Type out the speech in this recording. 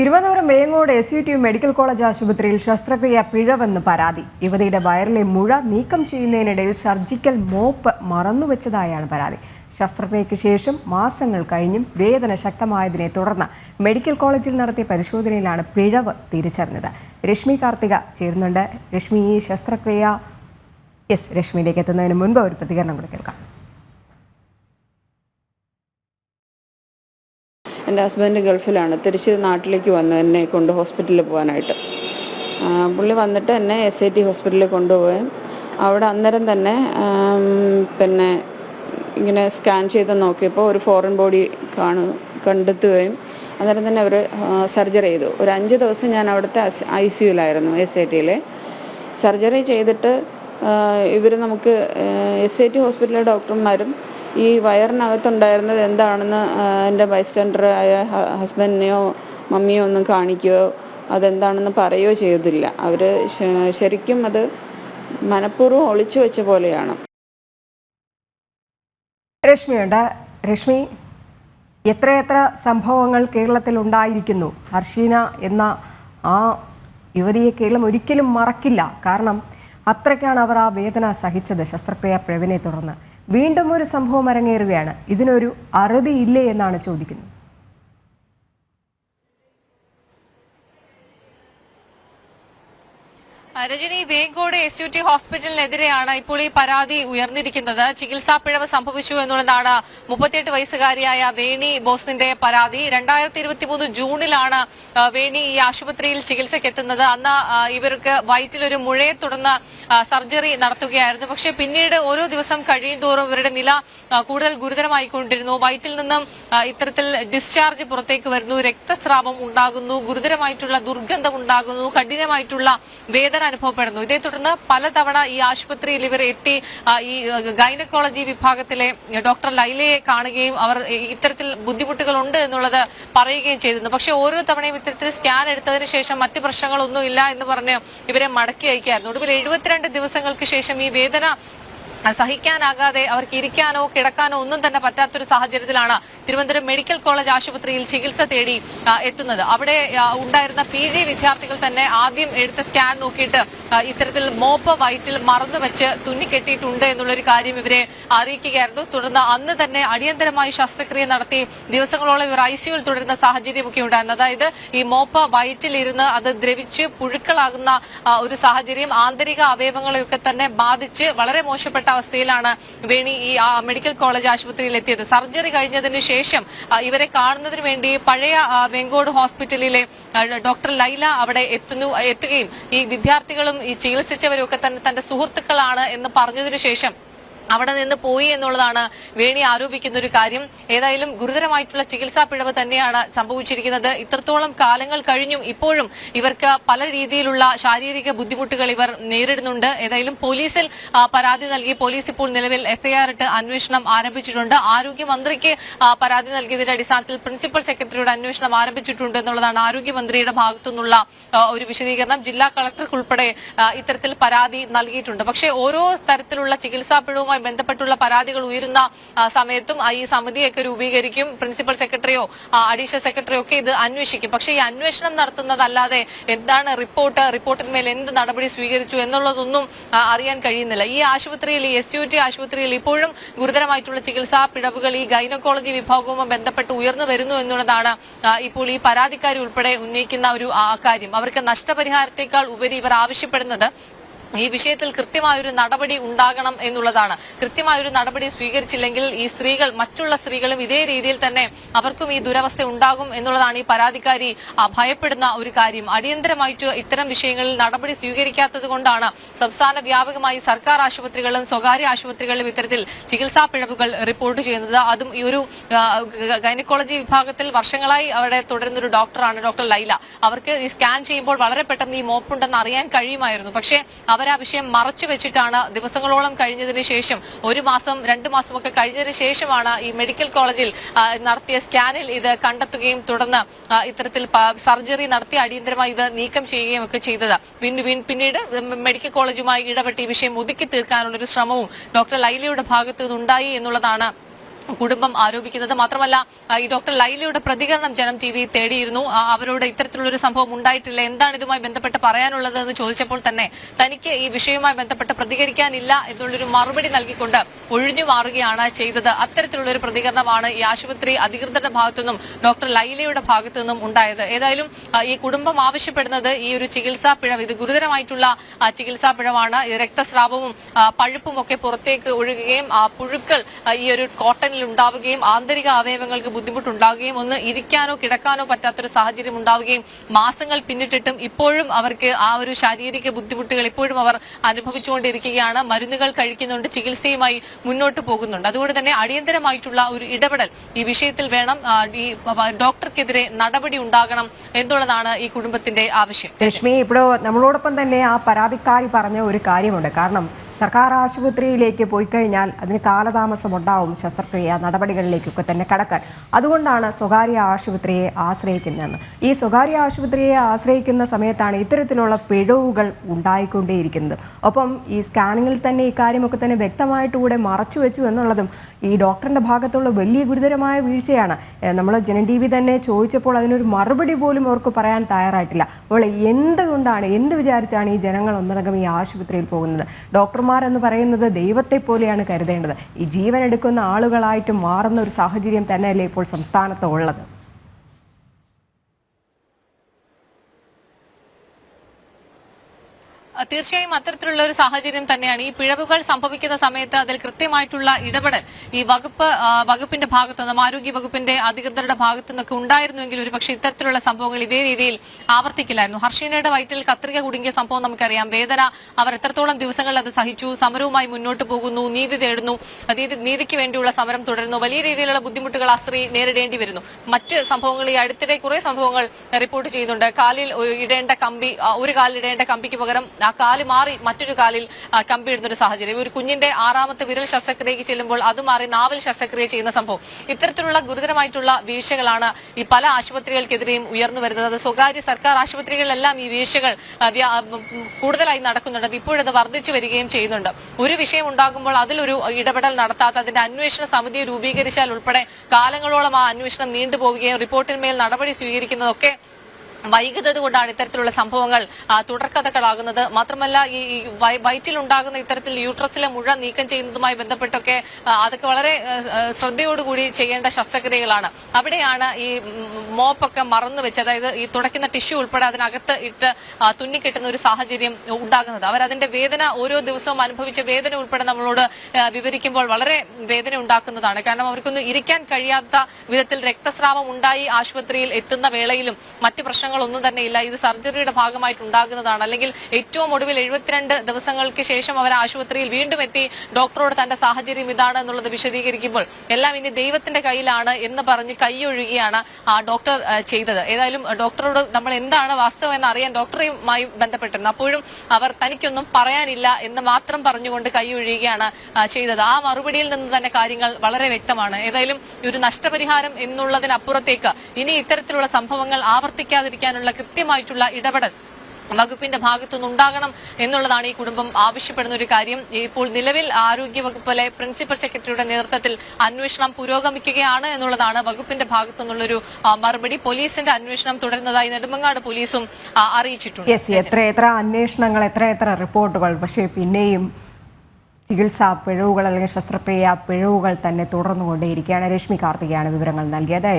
Thiruvananthapuram Vengode S U T medical college ആശുപത്രിയിൽ ശസ്ത്രക്രിയ പിഴവെന്ന് പരാതി. യുവതിയുടെ വയറിലെ മുഴ നീക്കം ചെയ്യുന്നതിനിടയിൽ സർജിക്കൽ മോപ്പ് മറന്നുവെച്ചതായാണ് പരാതി. ശസ്ത്രക്രിയയ്ക്ക് ശേഷം മാസങ്ങൾ കഴിഞ്ഞും വേദന ശക്തമായതിനെ തുടർന്ന് മെഡിക്കൽ കോളേജിൽ നടത്തിയ പരിശോധനയിലാണ് പിഴവ് തിരിച്ചറിഞ്ഞത്. രശ്മി കാർത്തിക ചേരുന്നുണ്ട്. രശ്മി ഈ ശസ്ത്രക്രിയ യെസ് രശ്മിയിലേക്ക് എത്തുന്നതിന് മുൻപ് ഒരു പ്രതികരണം കൂടി കേൾക്കാം. എന്റെ ഹസ്ബൻഡ് ഗൾഫിലാണ്. തിരിച്ച് നാട്ടിലേക്ക് വന്നു എന്നെ കൊണ്ട് ഹോസ്പിറ്റലിൽ പോകാനായിട്ട്. പുള്ളി വന്നിട്ട് എന്നെ എസ് ഐ ടി ഹോസ്പിറ്റലിൽ കൊണ്ടുപോവുകയും അവിടെ അന്നേരം തന്നെ പിന്നെ ഇങ്ങനെ സ്കാൻ ചെയ്ത് നോക്കിയപ്പോൾ ഒരു ഫോറിൻ ബോഡി കാണു കണ്ടെത്തുകയും അന്നേരം തന്നെ അവർ സർജറി ചെയ്തു. ഒരു അഞ്ച് ദിവസം ഞാൻ അവിടുത്തെ ഐ സി യുലായിരുന്നു എസ് ഐ ടിയിലെ സർജറി ചെയ്തിട്ട് ഇവർ നമുക്ക് എസ് ഐ ടി ഹോസ്പിറ്റലിലെ ഡോക്ടർമാരും ഈ വയറിനകത്തുണ്ടായിരുന്നത് എന്താണെന്ന് എന്റെ ബൈസ്റ്റാൻഡറായ ഹസ്ബൻഡിനെയോ മമ്മിയോ ഒന്നും കാണിക്കുകയോ അതെന്താണെന്ന് പറയുകയോ ചെയ്തില്ല അവർ ശരിക്കും അത് മനഃപൂർവം ഒളിച്ചു വെച്ച പോലെയാണ്. രശ്മിയുണ്ട്. രശ്മി എത്രയെത്ര സംഭവങ്ങൾ കേരളത്തിൽ ഉണ്ടായിരിക്കുന്നു? ഹർഷീന എന്ന ആ യുവതിയെ കേരളം ഒരിക്കലും മറക്കില്ല. കാരണം അത്രയ്ക്കാണ് അവർ ആ വേദന സഹിച്ചത് ശസ്ത്രക്രിയ പിഴവിനെ തുടർന്ന്. വീണ്ടും ഒരു സംഭവം അരങ്ങേറുകയാണ്. ഇതിനൊരു അറുതി ഇല്ലേ എന്നാണ് ചോദിക്കുന്നത്. Rajani Vengode S U T ഹോസ്പിറ്റലിനെതിരെയാണ് ഇപ്പോൾ ഈ പരാതി ഉയർന്നിരിക്കുന്നത്. ചികിത്സാ പിഴവ് സംഭവിച്ചു എന്നുള്ളതാണ് മുപ്പത്തിയെട്ട് വയസ്സുകാരിയായ വേണി ബോസിന്റെ പരാതി. രണ്ടായിരത്തി ഇരുപത്തി മൂന്ന് ജൂണിലാണ് വേണി ഈ ആശുപത്രിയിൽ ചികിത്സയ്ക്ക് എത്തുന്നത് അന്ന് ഇവർക്ക് വയറ്റിൽ ഒരു മുഴയെ തുടർന്ന് സർജറി നടത്തുകയായിരുന്നു. പക്ഷേ പിന്നീട് ഓരോ ദിവസം കഴിയും തോറും ഇവരുടെ നില കൂടുതൽ ഗുരുതരമായിക്കൊണ്ടിരുന്നു. വയറ്റിൽ നിന്നും ഇത്തരത്തിൽ ഡിസ്ചാർജ് പുറത്തേക്ക് വരുന്നു. രക്തസ്രാവം ഉണ്ടാകുന്നു. ഗുരുതരമായിട്ടുള്ള ദുർഗന്ധം ഉണ്ടാകുന്നു. കഠിനമായിട്ടുള്ള വേദന അനുഭവപ്പെടുന്നു. ഇതേ തുടർന്ന് പലതവണ ഈ ആശുപത്രിയിൽ ഇവർ എത്തി ഈ ഗൈനക്കോളജി വിഭാഗത്തിലെ ഡോക്ടർ ലൈലയെ കാണുകയും അവർ ഇത്തരത്തിൽ ബുദ്ധിമുട്ടുകൾ ഉണ്ട് എന്നുള്ളത് പറയുകയും ചെയ്തിരുന്നു. പക്ഷെ ഓരോ തവണയും ഇത്തരത്തിൽ സ്കാൻ എടുത്തതിന് ശേഷം മറ്റു പ്രശ്നങ്ങളൊന്നും ഇല്ല എന്ന് പറഞ്ഞ് ഇവരെ മടക്കി അയക്കായിരുന്നു ഒടുവിൽ എഴുപത്തിരണ്ട് ദിവസങ്ങൾക്ക് ശേഷം ഈ വേദന സഹിക്കാനാകാതെ അവർക്ക് ഇരിക്കാനോ കിടക്കാനോ ഒന്നും തന്നെ പറ്റാത്തൊരു സാഹചര്യത്തിലാണ് തിരുവനന്തപുരം മെഡിക്കൽ കോളേജ് ആശുപത്രിയിൽ ചികിത്സ തേടി എത്തുന്നത്. അവിടെ ഉണ്ടായിരുന്ന പി വിദ്യാർത്ഥികൾ തന്നെ ആദ്യം എടുത്ത സ്കാൻ നോക്കിയിട്ട് ഇത്തരത്തിൽ മോപ്പ് വയറ്റിൽ മറന്നു വെച്ച് തുന്നിക്കെട്ടിയിട്ടുണ്ട് എന്നുള്ളൊരു കാര്യം ഇവരെ അറിയിക്കുകയായിരുന്നു. തുടർന്ന് അന്ന് തന്നെ അടിയന്തരമായി ശസ്ത്രക്രിയ നടത്തി ദിവസങ്ങളോളം ഇവർ ഐ സിയുയിൽ തുടരുന്ന സാഹചര്യമൊക്കെ ഉണ്ടായിരുന്നു. അതായത് ഈ മോപ്പ് വയറ്റിലിരുന്ന് അത് ദ്രവിച്ച് പുഴുക്കളാകുന്ന ഒരു സാഹചര്യം ആന്തരിക അവയവങ്ങളെയൊക്കെ തന്നെ ബാധിച്ച് വളരെ മോശപ്പെട്ട അവസ്ഥയിലാണ് വേണി ഈ മെഡിക്കൽ കോളേജ് ആശുപത്രിയിൽ എത്തിയത് സർജറി കഴിഞ്ഞതിന് ശേഷം ഇവരെ കാണുന്നതിന് വേണ്ടി പഴയ വെങ്കോട് ഹോസ്പിറ്റലിലെ ഡോക്ടർ ലൈല അവിടെ എത്തുന്നു എത്തുകയും ഈ വിദ്യാർത്ഥികളും ഈ ചികിത്സിച്ചവരും ഒക്കെ തന്നെ തന്റെ സുഹൃത്തുക്കളാണ് എന്ന് പറഞ്ഞതിനു ശേഷം അവിടെ നിന്ന് പോയി എന്നുള്ളതാണ് വേണി ആരോപിക്കുന്ന ഒരു കാര്യം. ഏതായാലും ഗുരുതരമായിട്ടുള്ള ചികിത്സാ പിഴവ് തന്നെയാണ് സംഭവിച്ചിരിക്കുന്നത്. ഇത്രത്തോളം കാലങ്ങൾ കഴിഞ്ഞും ഇപ്പോഴും ഇവർക്ക് പല രീതിയിലുള്ള ശാരീരിക ബുദ്ധിമുട്ടുകൾ ഇവർ നേരിടുന്നുണ്ട്. ഏതായാലും പോലീസിൽ പരാതി നൽകി. പോലീസ് ഇപ്പോൾ നിലവിൽ എഫ്ഐആർ ഇട്ട് അന്വേഷണം ആരംഭിച്ചിട്ടുണ്ട്. ആരോഗ്യമന്ത്രിക്ക് പരാതി നൽകിയതിന്റെ അടിസ്ഥാനത്തിൽ പ്രിൻസിപ്പൽ സെക്രട്ടറിയുടെ അന്വേഷണം ആരംഭിച്ചിട്ടുണ്ട് എന്നുള്ളതാണ് ആരോഗ്യമന്ത്രിയുടെ ഭാഗത്തു നിന്നുള്ള ഒരു വിശദീകരണം. ജില്ലാ കളക്ടർക്ക് ഉൾപ്പെടെ ഇത്തരത്തിൽ പരാതി നൽകിയിട്ടുണ്ട്. പക്ഷേ ഓരോ തരത്തിലുള്ള ചികിത്സാ പിഴവുമായി ബന്ധപ്പെട്ടുള്ള പരാതികൾ ഉയരുന്ന സമയത്തും ഈ സമിതിയൊക്കെ രൂപീകരിക്കും. പ്രിൻസിപ്പൽ സെക്രട്ടറിയോ അഡീഷണൽ സെക്രട്ടറിയോ ഒക്കെ ഇത് അന്വേഷിക്കും. പക്ഷെ ഈ അന്വേഷണം നടത്തുന്നതല്ലാതെ എന്താണ് റിപ്പോർട്ട്? റിപ്പോർട്ടിന്മേൽ എന്ത് നടപടി സ്വീകരിച്ചു എന്നുള്ളതൊന്നും അറിയാൻ കഴിയുന്നില്ല. ഈ ആശുപത്രിയിൽ ഈ എസ് യു ടി ആശുപത്രിയിൽ ഇപ്പോഴും ഗുരുതരമായിട്ടുള്ള ചികിത്സാ പിഴവുകൾ ഈ ഗൈനക്കോളജി വിഭാഗവുമായി ബന്ധപ്പെട്ട് ഉയർന്നു വരുന്നു എന്നുള്ളതാണ് ഇപ്പോൾ ഈ പരാതിക്കാരി ഉൾപ്പെടെ ഉന്നയിക്കുന്ന ഒരു കാര്യം. അവർക്ക് നഷ്ടപരിഹാരത്തെക്കാൾ ഉപരി ഇവർ ആവശ്യപ്പെടുന്നത് ഈ വിഷയത്തിൽ കൃത്യമായൊരു നടപടി ഉണ്ടാകണം എന്നുള്ളതാണ്. കൃത്യമായൊരു നടപടി സ്വീകരിച്ചില്ലെങ്കിൽ ഈ സ്ത്രീകൾ മറ്റുള്ള സ്ത്രീകളും ഇതേ രീതിയിൽ തന്നെ അവർക്കും ഈ ദുരവസ്ഥ ഉണ്ടാകും എന്നുള്ളതാണ് ഈ പരാതിക്കാരി ഭയപ്പെടുന്ന ഒരു കാര്യം. അടിയന്തരമായിട്ട് ഇത്തരം വിഷയങ്ങളിൽ നടപടി സ്വീകരിക്കാത്തത് കൊണ്ടാണ് സംസ്ഥാന വ്യാപകമായി സർക്കാർ ആശുപത്രികളിലും സ്വകാര്യ ആശുപത്രികളിലും ഇത്തരത്തിൽ ചികിത്സാ പിഴവുകൾ റിപ്പോർട്ട് ചെയ്യുന്നത്. അതും ഈ ഒരു ഗൈനക്കോളജി വിഭാഗത്തിൽ വർഷങ്ങളായി അവിടെ തുടരുന്ന ഒരു ഡോക്ടറാണ് ഡോക്ടർ ലൈല. അവർക്ക് ഈ സ്കാൻ ചെയ്യുമ്പോൾ വളരെ പെട്ടെന്ന് ഈ മോപ്പുണ്ടെന്ന് അറിയാൻ കഴിയുമായിരുന്നു. പക്ഷേ അവർ ആ വിഷയം മറച്ചു വെച്ചിട്ടാണ് ദിവസങ്ങളോളം കഴിഞ്ഞതിന് ശേഷം ഒരു മാസം രണ്ടു മാസമൊക്കെ കഴിഞ്ഞതിന് ശേഷമാണ് ഈ മെഡിക്കൽ കോളേജിൽ നടത്തിയ സ്കാനിൽ ഇത് കണ്ടെത്തുകയും തുടർന്ന് ഇത്തരത്തിൽ സർജറി നടത്തി അടിയന്തരമായി ഇത് നീക്കം ചെയ്യുകയും ഒക്കെ ചെയ്തത്. പിന്നീട് മെഡിക്കൽ കോളേജുമായി ഇടപെട്ട് ഈ വിഷയം ഒതുക്കി തീർക്കാനുള്ള ഒരു ശ്രമവും ഡോക്ടർ ലൈലയുടെ ഭാഗത്തു നിന്നുണ്ടായി എന്നുള്ളതാണ് കുടുംബം ആരോപിക്കുന്നത് മാത്രമല്ല ഈ ഡോക്ടർ ലൈലയുടെ പ്രതികരണം ജനം ടി വി തേടിയിരുന്നു. അവരോട് ഇത്തരത്തിലുള്ളൊരു സംഭവം ഉണ്ടായിട്ടില്ല. എന്താണ് ഇതുമായി ബന്ധപ്പെട്ട് പറയാനുള്ളത് എന്ന് ചോദിച്ചപ്പോൾ തന്നെ തനിക്ക് ഈ വിഷയവുമായി ബന്ധപ്പെട്ട് പ്രതികരിക്കാനില്ല എന്നുള്ളൊരു മറുപടി നൽകിക്കൊണ്ട് ഒഴിഞ്ഞു മാറുകയാണ് ചെയ്തത്. അത്തരത്തിലുള്ളൊരു പ്രതികരണമാണ് ഈ ആശുപത്രി അധികൃതരുടെ ഭാഗത്തു നിന്നും ഡോക്ടർ ലൈലയുടെ ഭാഗത്തു നിന്നും ഉണ്ടായത്. ഏതായാലും ഈ കുടുംബം ആവശ്യപ്പെടുന്നത് ഈ ഒരു ചികിത്സാ പിഴവ് ഇത് ഗുരുതരമായിട്ടുള്ള ചികിത്സാ പിഴവാണ്. രക്തസ്രാവവും പഴുപ്പും ഒക്കെ പുറത്തേക്ക് ഒഴുകുകയും പുഴുക്കൾ ഈ ഒരു കോട്ടണിൽ ഉണ്ടാവുകയും ആന്തരിക അവയവങ്ങൾക്ക് ബുദ്ധിമുട്ടുണ്ടാവുകയും ഒന്ന് ഇരിക്കാനോ കിടക്കാനോ പറ്റാത്തൊരു സാഹചര്യം ഉണ്ടാവുകയും മാസങ്ങൾ പിന്നിട്ടിട്ടും ഇപ്പോഴും അവർക്ക് ആ ഒരു ശാരീരിക ബുദ്ധിമുട്ടുകൾ ഇപ്പോഴും അവർ അനുഭവിച്ചുകൊണ്ടിരിക്കുകയാണ്. മരുന്നുകൾ കഴിക്കുന്നുണ്ട് ചികിത്സയുമായി മുന്നോട്ട് പോകുന്നുണ്ട്. അതുകൊണ്ട് തന്നെ അടിയന്തരമായിട്ടുള്ള ഒരു ഇടപെടൽ ഈ വിഷയത്തിൽ വേണം. ഈ ഡോക്ടർക്കെതിരെ നടപടി ഉണ്ടാകണം എന്നുള്ളതാണ് ഈ കുടുംബത്തിന്റെ ആവശ്യം. രശ്മി ഇപ്പോൾ നമ്മളോടൊപ്പം തന്നെ ആ പരാതിക്കാരി പറഞ്ഞ ഒരു കാര്യമുണ്ട്. കാരണം സർക്കാർ ആശുപത്രിയിലേക്ക് പോയി കഴിഞ്ഞാൽ അതിന് കാലതാമസം ഉണ്ടാവും ശസ്ത്രക്രിയ നടപടികളിലേക്കൊക്കെ തന്നെ കടക്കാൻ. അതുകൊണ്ടാണ് സ്വകാര്യ ആശുപത്രിയെ ആശ്രയിക്കുന്നതെന്ന്. ഈ സ്വകാര്യ ആശുപത്രിയെ ആശ്രയിക്കുന്ന സമയത്താണ് ഇത്തരത്തിലുള്ള പിഴവുകൾ ഉണ്ടായിക്കൊണ്ടേയിരിക്കുന്നത്. ഒപ്പം ഈ സ്കാനിങ്ങിൽ തന്നെ ഇക്കാര്യമൊക്കെ തന്നെ വ്യക്തമായിട്ട് കൂടെ മറച്ചു വെച്ചു എന്നുള്ളതും ഈ ഡോക്ടറിന്റെ ഭാഗത്തുള്ള വലിയ ഗുരുതരമായ വീഴ്ചയാണ്. നമ്മൾ ജനൻ ടി വി തന്നെ ചോദിച്ചപ്പോൾ അതിനൊരു മറുപടി പോലും അവർക്ക് പറയാൻ തയ്യാറായിട്ടില്ല. അപ്പോൾ എന്തുകൊണ്ടാണ് എന്ത് വിചാരിച്ചാണ് ഈ ജനങ്ങൾ ഒന്നടങ്കം ഈ ആശുപത്രിയിൽ പോകുന്നത്? ഡോക്ടർമാർ എന്ന് പറയുന്നത് ദൈവത്തെ പോലെയാണ് കരുതേണ്ടത്. ഈ ജീവൻ എടുക്കുന്ന ആളുകളായിട്ട് മാറുന്ന ഒരു സാഹചര്യം തന്നെയല്ലേ ഇപ്പോൾ സംസ്ഥാനത്ത് ഉള്ളത്? തീർച്ചയായും അത്തരത്തിലുള്ള ഒരു സാഹചര്യം തന്നെയാണ്. ഈ പിഴവുകൾ സംഭവിക്കുന്ന സമയത്ത് അതിൽ കൃത്യമായിട്ടുള്ള ഇടപെടൽ ഈ വകുപ്പ് വകുപ്പിന്റെ ഭാഗത്തു നിന്നും ആരോഗ്യ വകുപ്പിന്റെ അധികൃതരുടെ ഭാഗത്തു നിന്നൊക്കെ ഉണ്ടായിരുന്നുവെങ്കിൽ ഒരുപക്ഷെ ഇത്തരത്തിലുള്ള സംഭവങ്ങൾ ഇതേ രീതിയിൽ ആവർത്തിക്കില്ലായിരുന്നു. ഹർഷീനയുടെ വയറ്റിൽ കത്രിക കുടുങ്ങിയ സംഭവം നമുക്കറിയാം. വേദന അവർ എത്രത്തോളം ദിവസങ്ങളിൽ അത് സഹിച്ചു സമരവുമായി മുന്നോട്ട് പോകുന്നു നീതി തേടുന്നു നീതി നീതിക്ക് വേണ്ടിയുള്ള സമരം തുടരുന്നു വലിയ രീതിയിലുള്ള ബുദ്ധിമുട്ടുകൾ ആ സ്ത്രീ നേരിടേണ്ടി വരുന്നു. മറ്റ് സംഭവങ്ങൾ ഈ അടുത്തിടെ കുറെ സംഭവങ്ങൾ റിപ്പോർട്ട് ചെയ്യുന്നുണ്ട്. കാലിൽ ഇടേണ്ട കമ്പി ഒരു കാലിൽ ഇടേണ്ട കമ്പിക്ക് പകരം ആ കാൽ മാറി മറ്റൊരു കാലിൽ ആ, കമ്പി ഇടുന്ന ഒരു സാഹചര്യം. ഒരു കുഞ്ഞിന്റെ ആറാമത്തെ വിരൽ ശസ്ത്രക്രിയക്ക് ചെല്ലുമ്പോൾ അത് മാറി നാവൽ ശസ്ത്രക്രിയ ചെയ്യുന്ന സംഭവം. ഇത്തരത്തിലുള്ള ഗുരുതരമായിട്ടുള്ള വീഴ്ചകളാണ് ഈ പല ആശുപത്രികൾക്കെതിരെയും ഉയർന്നു വരുന്നത്. സ്വകാര്യ സർക്കാർ ആശുപത്രികളിലെല്ലാം ഈ വീഴ്ചകൾ കൂടുതലായി നടക്കുന്നുണ്ട്. ഇപ്പോഴത് വർദ്ധിച്ചു വരികയും ചെയ്യുന്നുണ്ട്. ഒരു വിഷയം ഉണ്ടാകുമ്പോൾ അതിലൊരു ഇടപെടൽ നടത്താത്ത അതിന്റെ അന്വേഷണ സമിതി രൂപീകരിച്ചാൽ ഉൾപ്പെടെ കാലങ്ങളോളം ആ അന്വേഷണം നീണ്ടുപോവുകയും റിപ്പോർട്ടിന്മേൽ നടപടി സ്വീകരിക്കുന്നതൊക്കെ വൈകുന്നത് കൊണ്ടാണ് ഇത്തരത്തിലുള്ള സംഭവങ്ങൾ തുടർക്കഥകളാകുന്നത്. മാത്രമല്ല ഈ വയറ്റിൽ ഉണ്ടാകുന്ന ഇത്തരത്തിൽ യൂട്രസിലെ മുഴ നീക്കം ചെയ്യുന്നതുമായി ബന്ധപ്പെട്ടൊക്കെ അതൊക്കെ വളരെ ശ്രദ്ധയോടുകൂടി ചെയ്യേണ്ട ശസ്ത്രക്രിയകളാണ്. അവിടെയാണ് ഈ മോപ്പൊക്കെ മറന്നു വെച്ച് അതായത് ഈ തുടയ്ക്കുന്ന ടിഷ്യൂ ഉൾപ്പെടെ അതിനകത്ത് ഇട്ട് തുന്നിക്കെട്ടുന്ന ഒരു സാഹചര്യം ഉണ്ടാകുന്നത്. അവരതിന്റെ വേദന ഓരോ ദിവസവും അനുഭവിച്ച വേദന ഉൾപ്പെടെ നമ്മളോട് വിവരിക്കുമ്പോൾ വളരെ വേദന ഉണ്ടാക്കുന്നതാണ്. കാരണം അവർക്കൊന്നും ഇരിക്കാൻ കഴിയാത്ത വിധത്തിൽ രക്തസ്രാവം ഉണ്ടായി ആശുപത്രിയിൽ എത്തുന്ന വേളയിലും മറ്റു പ്രശ്നങ്ങളൊന്നും തന്നെ ഇല്ല. ഇത് സർജറിയുടെ ഭാഗമായിട്ട് ഉണ്ടാകുന്നതാണ് അല്ലെങ്കിൽ ഏറ്റവും ഒടുവിൽ എഴുപത്തിരണ്ട് ദിവസങ്ങൾക്ക് ശേഷം അവർ ആശുപത്രിയിൽ വീണ്ടും എത്തി ഡോക്ടറോട് തന്റെ സാഹചര്യം ഇതാണ് എന്നുള്ളത് വിശദീകരിക്കുമ്പോൾ എല്ലാം ഇനി ദൈവത്തിന്റെ കയ്യിലാണ് എന്ന് പറഞ്ഞ് കൈയൊഴുകിയാണ് ആ ഡോക്ടർ ചെയ്തത്. ഏതായാലും ഡോക്ടറോട് നമ്മൾ എന്താണ് വാസ്തവം എന്ന് അറിയാൻ ഡോക്ടറുമായി ബന്ധപ്പെട്ടിരുന്നു. അപ്പോഴും അവർ തനിക്കൊന്നും പറയാനില്ല എന്ന് മാത്രം പറഞ്ഞുകൊണ്ട് കൈയൊഴുകിയാണ് ചെയ്തത്. ആ മറുപടിയിൽ നിന്ന് തന്നെ കാര്യങ്ങൾ വളരെ വ്യക്തമാണ്. ഏതായാലും ഒരു നഷ്ടപരിഹാരം എന്നുള്ളതിനപ്പുറത്തേക്ക് ഇനി ഇത്തരത്തിലുള്ള സംഭവങ്ങൾ ആവർത്തിക്കാതിരിക്കാനുള്ള കൃത്യമായിട്ടുള്ള ഇടപെടൽ വകുപ്പിന്റെ ഭാഗത്തുനിന്ന് ഉണ്ടാകണം എന്നുള്ളതാണ് ഈ കുടുംബം ആവശ്യപ്പെടുന്ന ഒരു കാര്യം. ഇപ്പോൾ നിലവിൽ ആരോഗ്യ വകുപ്പിലെ പ്രിൻസിപ്പൽ സെക്രട്ടറിയുടെ നേതൃത്വത്തിൽ അന്വേഷണം പുരോഗമിക്കുകയാണ് എന്നുള്ളതാണ് വകുപ്പിന്റെ ഭാഗത്തു നിന്നുള്ളൊരു മറുപടി. പോലീസിന്റെ അന്വേഷണം തുടരുന്നതായി നെടുമങ്ങാട് പോലീസും അറിയിച്ചിട്ടുണ്ട്. എത്ര എത്ര അന്വേഷണങ്ങൾ എത്ര എത്ര റിപ്പോർട്ടുകൾ. പക്ഷേ പിന്നെയും ചികിത്സാ പിഴവുകൾ അല്ലെങ്കിൽ ശസ്ത്രക്രിയ പിഴവുകൾ തന്നെ തുടർന്നുകൊണ്ടേയിരിക്കുകയാണ്. രശ്മി കാർത്തികയാണ് വിവരങ്ങൾ നൽകിയത്.